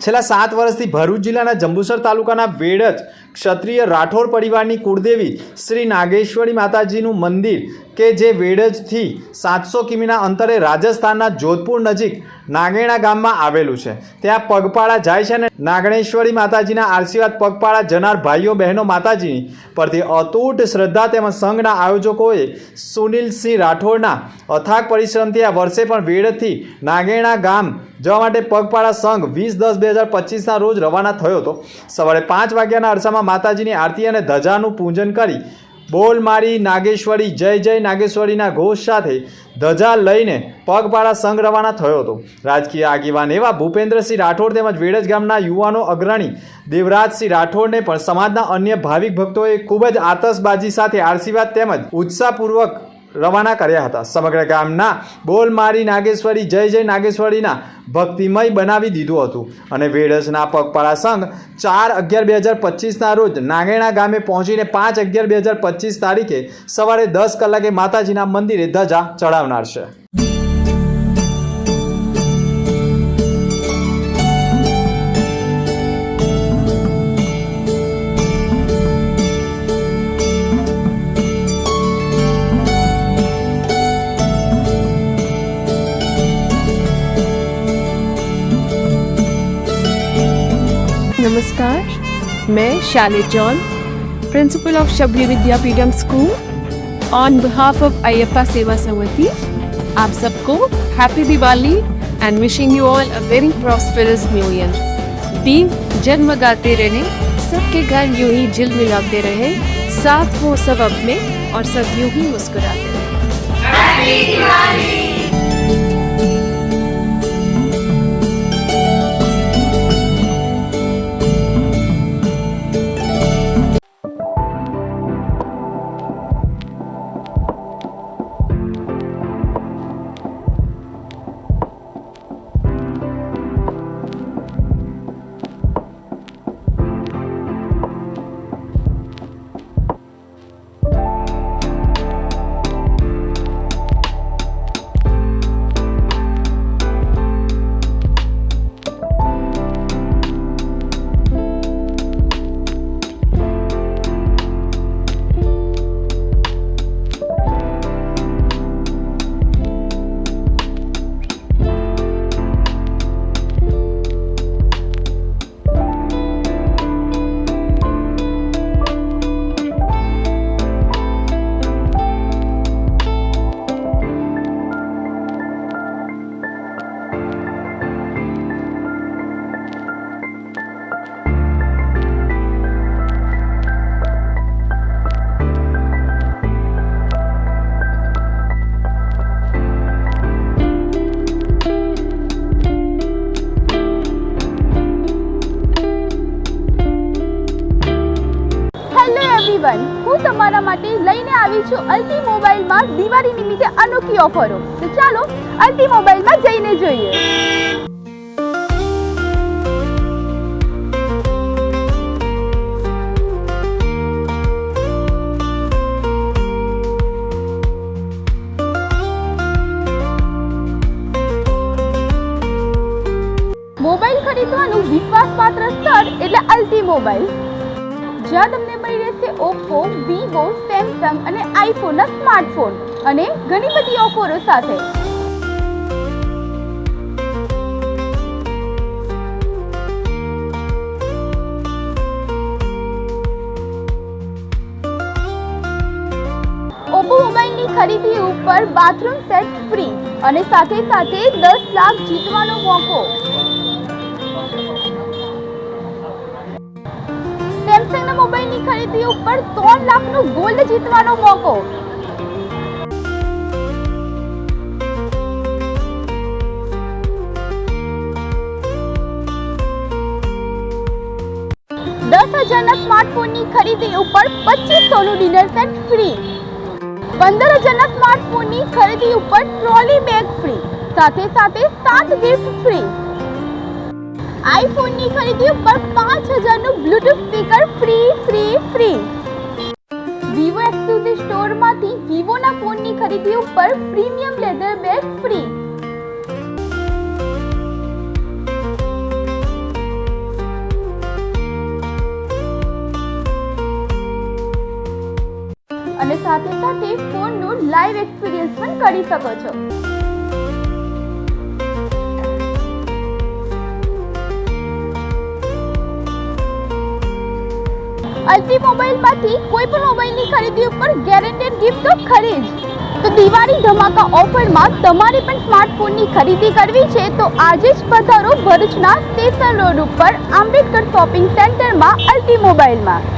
છેલ્લા સાત વર્ષથી ભરૂચ જિલ્લાના જંબુસર તાલુકાના વેડજ ક્ષત્રિય રાઠોડ પરિવારની કુળદેવી શ્રી નાગેશ્વરી માતાજીનું મંદિર કે જે વેડજથી સાતસો કિમીના અંતરે રાજસ્થાનના જોધપુર નજીક નાગેણા ગામમાં આવેલું છે. ત્યાં પગપાળા જાય છે અને નાગણેશ્વરી માતાજીના આશીર્વાદ પગપાળા જનાર ભાઈઓ, બહેનો માતાજીની પરથી અતૂટ શ્રદ્ધા તેમજ સંઘના આયોજકોએ સુનિલસિંહ રાઠોડના અથાગ પરિશ્રમથી આ વર્ષે પણ વેડથી નાગેણા ગામ જવા માટે પગપાળા સંઘ વીસ દસ બે હજાર પચીસના રોજ રવાના થયો હતો. સવારે પાંચ વાગ્યાના અરસામાં માતાજીની આરતી અને ધજાનું પૂજન કરી બોલ મારી નાગેશ્વરી, જય જય નાગેશ્વરીના ઘોષ સાથે ધજા લઈને પગપાળા સંઘ રવાના થયો હતો. રાજકીય આગેવાન એવા ભૂપેન્દ્રસિંહ રાઠોડ તેમજ વેડજ ગામના યુવાનો અગ્રણી દેવરાજસિંહ રાઠોડને પણ સમાજના અન્ય ભાવિક ભક્તોએ ખૂબ જ આતશબાજી સાથે આશીર્વાદ તેમજ ઉત્સાહપૂર્વક રવાના કર્યા હતા. સમગ્ર ગામના બોલ મારી નાગેશ્વરી, જય જય નાગેશ્વરીના ભક્તિમય બનાવી દીધું હતું. અને વેડસના પગપાળા સંઘ ચાર અગિયાર બે હજાર પચીસના રોજ નાગેણા ગામે પહોંચીને પાંચ અગિયાર બે હજાર પચીસ તારીખે સવારે દસ કલાકે માતાજીના મંદિરે ધજા ચડાવનાર છે. नमस्कार, मैं Shalid John principal of Shabari Vidyapeetham school on behalf of Ayyappa Seva Samiti आप सबको happy Diwali and wishing you all a very prosperous new year दीप जन्मगाते रहे सबके घर यूँ ही जिल मिलाते रहे, साथ हो सब अपने और सब यूँ ही मुस्कुराते रहे। તમારા માટે લઈને આવી છું અલ્ટી મોબાઈલમાં દિવાળી નિમિત્તે અનોખી ઓફરો. તો ચાલો અલ્ટી મોબાઈલમાં જઈને જોઈએ. મોબાઈલ ખરીદવાનું વિશ્વાસપાત્ર સ્થળ એટલે અલ્ટી મોબાઈલ. જ્યાં તમને ઓપ્પો વિવો સેમસંગ અને આઈફોનના સ્માર્ટફોન અને ઘણી બધી ઓફરો સાથે. ઓપ્પો મોબાઈલની ખરીદી ઉપર બાથરૂમ સેટ ફ્રી અને સાથે સાથે દસ લાખ જીતવાનો મોકો. સેમસંગના મોબાઈલની ખરીદી ઉપર ત્રણ લાખનું ગોલ્ડ જીતવાનો મોકો. દસ હજારના સ્માર્ટફોનની ખરીદી ઉપર પચીસ સોનું ડિનર સેટ ફ્રી પંદર હજારના સ્માર્ટફોનની ખરીદી ઉપર ટ્રોલી બેગ ફ્રી સાથે સાથે સાત ગિફ્ટ ફ્રી આઈફોનની ખરીદી ઉપર પાંચ હજારનું Bluetooth speaker free free free Vivo exclusive સ્ટોરમાંથી વિવોના ફોનની ખરીદી ઉપર પ્રીમિયમ લેધર બેગ ફ્રી અને સાથે સાથે ફોનનું લાઈવ એક્સપિરિયન્સ પણ કરી શકો છો. અલ્ટી મોબાઈલમાંથી કોઈ પણ મોબાઈલની ખરીદી ઉપર ગેરંટેડ ગિફ્ટ તો ખરી જ. તો દિવાળી ધમાકા ઓફરમાં તમારે પણ સ્માર્ટફોનની ખરીદી કરવી છે તો આજે જ પધારો ભરૂચના સ્ટેશન રોડ ઉપર આંબેડકર શોપિંગ સેન્ટરમાં અલ્ફી મોબાઈલમાં.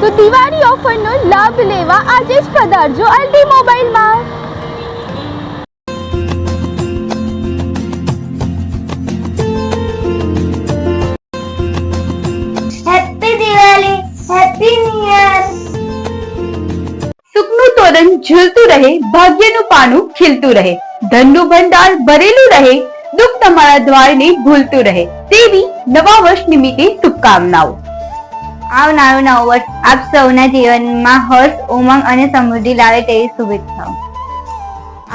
તો દિવાળી ઓફરનો લાભ લેવા આજે જ પધારજો અલ્ટી મોબાઈલમાં. સુખનું ઝૂલતું રહે, ભાગ્યનું પાનું ખીલતું રહે, ધનનું ભંડાર ભરેલું રહે, દુઃખ તમારા દ્વારને ભૂલતું રહે, તેવી નવા વર્ષ નિમિત્તે શુભકામનાઓ. આવનારું નવું વર્ષ આપ સૌના જીવનમાં હર્ષ, ઉમંગ અને સમૃદ્ધિ લાવે તેવી શુભેચ્છાઓ.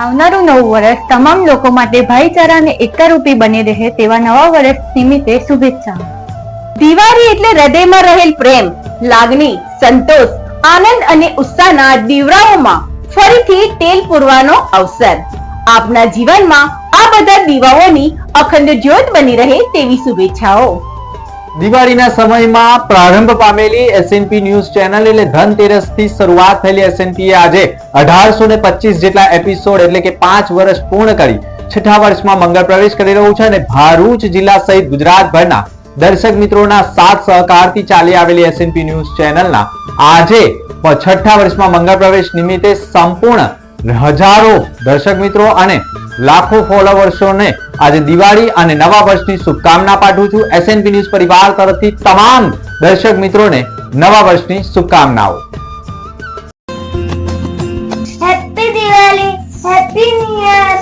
આવનારું નવું વર્ષ તમામ લોકો માટે ભાઈચારા અને એકારૂપી બની રહે તેવા નવા વર્ષ નિમિત્તે શુભેચ્છાઓ. દિવાળી એટલે હૃદયમાં રહેલ પ્રેમ, લાગણી, સંતોષ આનંદ અને ઉત્સાહના દીવડાઓમાં ફરીથી તેલ પૂરવાનો અવસર. આપના જીવનમાં આ બધા દીવાઓની અખંડ જ્યોત બની રહે તેવી શુભેચ્છાઓ. દિવાળીના સમયમાં પ્રારંભ પામેલી એસએનપી ન્યૂઝ ચેનલ એટલે ધનતેરસથી શરૂઆત થયેલી એસએનપી આજે અઢારસો ને પચીસ જેટલા એપિસોડ એટલે કે પાંચ વર્ષ પૂર્ણ કરી છઠ્ઠા વર્ષમાં મંગળ પ્રવેશ કરી રહ્યું છે અને ભારૂચ જિલ્લા સહિત ગુજરાતભરના દર્શક મિત્રોના સાથ સહકારથી ચાલી આવેલી એસએનપી ન્યૂઝ ચેનલના આજે છઠ્ઠા વર્ષમાં મંગળ પ્રવેશ નિમિત્તે સંપૂર્ણ હજારો દર્શક મિત્રો અને લાખો ફોલોવર્સોને આજે દિવાળી અને નવા વર્ષની શુભકામના પાઠવું છું. એસએનપી ન્યૂઝ પરિવાર તરફથી તમામ દર્શક મિત્રોને નવા વર્ષની શુભકામનાઓ. Happy Diwali happy new year